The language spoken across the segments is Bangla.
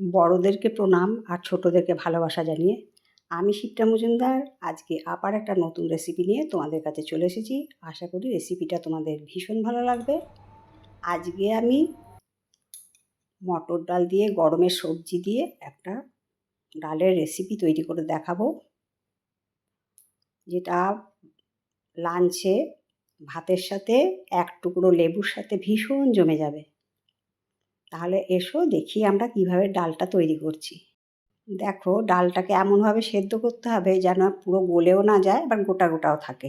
বড়োদেরকে প্রণাম আর ছোটোদেরকে ভালোবাসা জানিয়ে আমি শিপ্রা মজুমদার। আজকে আবার একটা নতুন রেসিপি নিয়ে তোমাদের কাছে চলে এসেছি। আশা করি রেসিপিটা তোমাদের ভীষণ ভালো লাগবে। আজকে আমি মটর ডাল দিয়ে গরমের সবজি দিয়ে একটা ডালের রেসিপি তৈরি করে দেখাবো। যেটা লাঞ্চে ভাতের সাথে এক টুকরো লেবুর সাথে ভীষণ জমে যাবে। তাহলে এসো দেখি আমরা কীভাবে ডালটা তৈরি করছি। দেখো ডালটাকে এমনভাবে সেদ্ধ করতে হবে যেন পুরো গলেও না যায়, আবার গোটা গোটাও থাকে।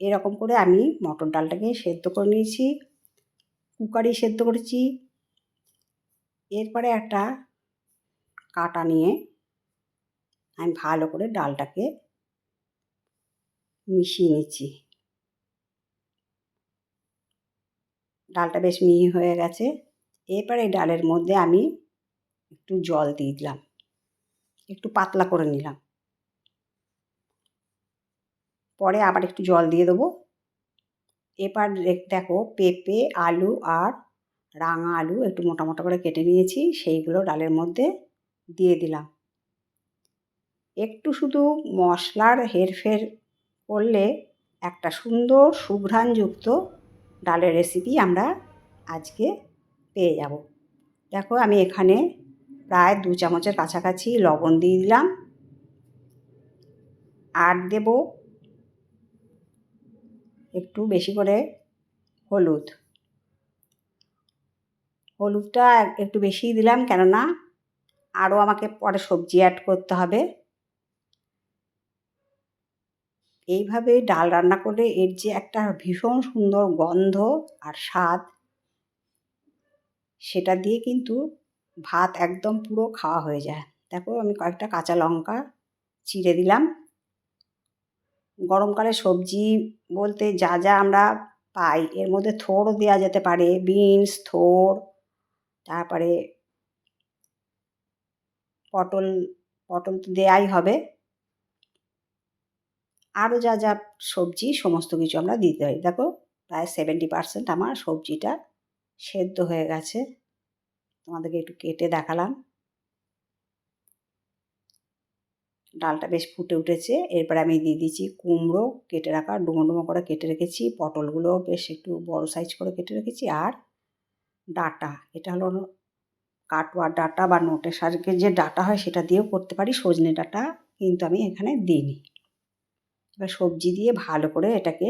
এরকম করে আমি মটর ডালটাকে সেদ্ধ করে নিয়েছি, কুকারে সেদ্ধ করেছি। এরপরে একটা কাটা নিয়ে আমি ভালো করে ডালটাকে মিশিয়ে নিচ্ছি। ডালটা বেশ মিহি হয়ে গেছে। এরপরে ডালের মধ্যে আমি একটু জল দিয়ে দিলাম। একটু পাতলা করে নিলাম। পরে আবার একটু জল দিয়ে দেবো। এবার দেখো পেঁপে, আলু আর রাঙা আলু একটু মোটা মোটা করে কেটে নিয়েছি, সেইগুলো ডালের মধ্যে দিয়ে দিলাম। একটু শুধু মশলার হেরফের করলে একটা সুন্দর সুঘ্রাণযুক্ত ডালের রেসিপি আমরা আজকে পেয়ে যাব। দেখো আমি এখানে প্রায় দু চামচের কাছাকাছি লবণ দিয়ে দিলাম। আর দেব একটু বেশি করে হলুদ। হলুদটা একটু বেশিই দিলাম কেননা আরও আমাকে পরে সবজি অ্যাড করতে হবে। এইভাবে ডাল রান্না করে এর যে একটা ভীষণ সুন্দর গন্ধ আর স্বাদ সেটা দিয়ে কিন্তু ভাত একদম পুরো খাওয়া হয়ে যায়। দেখো আমি কয়েকটা কাঁচা লঙ্কা চিড়ে দিলাম। গরমকালে সবজি বলতে যা যা আমরা পাই, এর মধ্যে থোড়ও দেওয়া যেতে পারে, বিনস, থোড়, তারপরে পটল পটল তো দেয়াই হবে। আরও যা যা সবজি, সমস্ত কিছু আমরা দিতে পারি। দেখো প্রায় সেভেন্টি পারসেন্ট আমার সবজিটা সেদ্ধ হয়ে গেছে। তোমাদেরকে একটু কেটে দেখালাম। ডালটা বেশ ফুটে উঠেছে। এরপরে আমি দিয়ে দিচ্ছি কুমড়ো কেটে রাখা, ডুমো ডুমো করে কেটে রেখেছি। পটলগুলো বেশ একটু বড় সাইজ করে কেটে রেখেছি। আর ডাটা, এটা হলো কাটোয়ার ডাটা বা নোটের শাকের যে ডাটা হয় সেটা দিয়েও করতে পারি। সজনে ডাটা কিন্তু আমি এখানে দিইনি। এবার সবজি দিয়ে ভালো করে এটাকে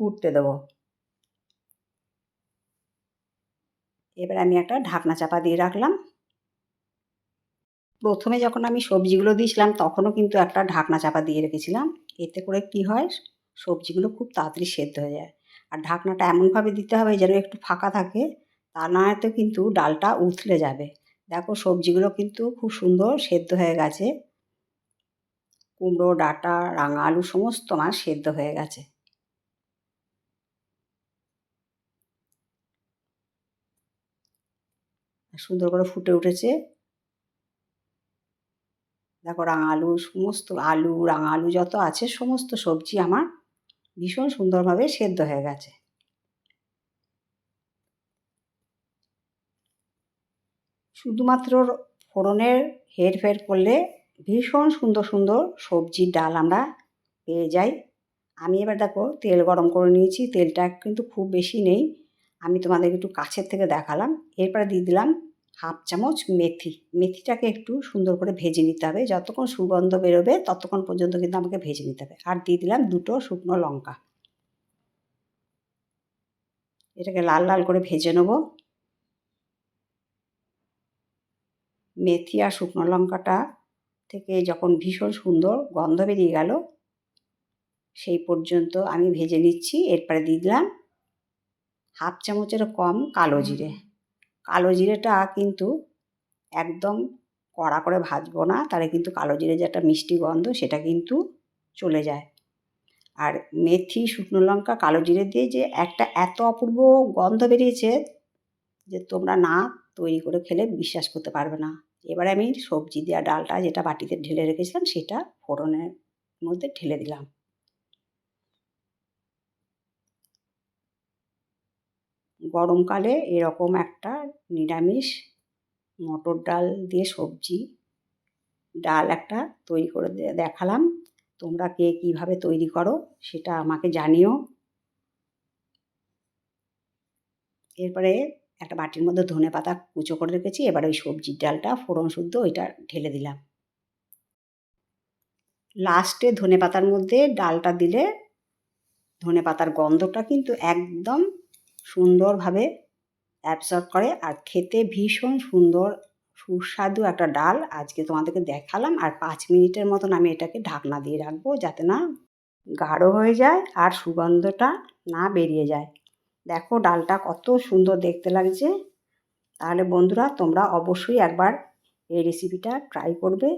ফুটতে দেবো। এবার আমি একটা ঢাকনা চাপা দিয়ে রাখলাম। প্রথমে যখন আমি সবজিগুলো দিয়েছিলাম, তখনও কিন্তু একটা ঢাকনা চাপা দিয়ে রেখেছিলাম। এতে করে কি হয়? সবজিগুলো খুব তাড়াতাড়ি সেদ্ধ হয়ে যায়। আর ঢাকনাটা এমনভাবে দিতে হবে যেন একটু ফাঁকা থাকে, তা না হয়তো কিন্তু ডালটা উথলে যাবে। দেখো, সবজিগুলো কিন্তু খুব সুন্দর সেদ্ধ হয়ে গেছে। কুমড়ো, ডাঁটা, রাঙা আলু সমস্ত আমার সেদ্ধ হয়ে গেছে। সুন্দর করে ফুটে উঠেছে। দেখো রাঙা আলু, সমস্ত আলু রাঙা আলু যত আছে, সমস্ত সবজি আমার ভীষণ সুন্দরভাবে সেদ্ধ হয়ে গেছে। শুধুমাত্র ফোড়নের হেরফের করলে ভীষণ সুন্দর সুন্দর সবজির ডাল আমরা পেয়ে যাই। আমি এবার দেখো তেল গরম করে নিয়েছি, তেলটা কিন্তু খুব বেশি নেই। আমি তোমাদেরকে একটু কাছের থেকে দেখালাম। এরপরে দিয়ে দিলাম হাফ চামচ মেথি। মেথিটাকে একটু সুন্দর করে ভেজে নিতে হবে। যতক্ষণ সুগন্ধ বেরোবে ততক্ষণ পর্যন্ত কিন্তু আমাকে ভেজে নিতে হবে। আর দিয়ে দিলাম দুটো শুকনো লঙ্কা। এটাকে লাল লাল করে ভেজে নেব। মেথি আর শুকনো লঙ্কাটা থেকে যখন ভীষণ সুন্দর গন্ধ বেরিয়ে গেল, সেই পর্যন্ত আমি ভেজে নিচ্ছি। এরপরে দিয়ে দিলাম হাফ চামচেরও কম কালো জিরে। কালো জিরেটা কিন্তু একদম কড়া করে ভাজবো না তাহলে কিন্তু কালো জিরে যে একটা মিষ্টি গন্ধ সেটা কিন্তু চলে যায়। আর মেথি শুকনো লঙ্কা কালো জিরে দিয়ে যে একটা এত অপূর্ব গন্ধ বেরিয়েছে যে তোমরা না তৈরি করে খেলে বিশ্বাস করতে পারবে না। এবারে আমি সবজি দেওয়া ডালটা যেটা বাটিতে ঢেলে রেখেছিলাম সেটা ফোড়নের মধ্যে ঢেলে দিলাম। গরমকালে এরকম একটা নিরামিষ মটর ডাল দিয়ে সবজি, ডাল একটা তৈরি করে দেখালাম। তোমরা কে কীভাবে তৈরি করো সেটা আমাকে জানিও। এরপরে একটা বাটির মধ্যে ধনে পাতা কুচো করে রেখেছি, এবার ওই সবজির ডালটা ফোড়ন শুদ্ধ ওইটা ঢেলে দিলাম। লাস্টে ধনে পাতার মধ্যে ডালটা দিলে ধনে পাতার গন্ধটা কিন্তু একদম সুন্দরভাবে অ্যাবজর্ব করে। আর খেতে ভীষণ সুন্দর, সুস্বাদু একটা ডাল আজকে তোমাদেরকে দেখালাম। আর পাঁচ মিনিটের মতন আমি এটাকে ঢাকনা দিয়ে রাখব যাতে না গাঢ় হয়ে যায় আর সুগন্ধটা না বেরিয়ে যায়। দেখো ডালটা কত সুন্দর দেখতে লাগছে। তাহলে বন্ধুরা তোমরা অবশ্যই একবার এই রেসিপিটা ট্রাই করবে।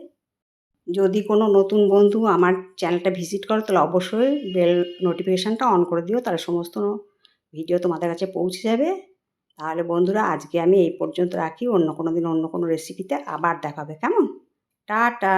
যদি কোনো নতুন বন্ধু আমার চ্যানেলটা ভিজিট করো তাহলে অবশ্যই বেল নোটিফিকেশানটা অন করে দিও। তাহলে সমস্ত ভিডিও তোমাদের কাছে পৌঁছে যাবে। তাহলে বন্ধুরা, আজকে আমি এই পর্যন্ত রাখি। অন্য কোনো দিন অন্য কোনো রেসিপিতে আবার দেখাবে। কেমন? টাটা!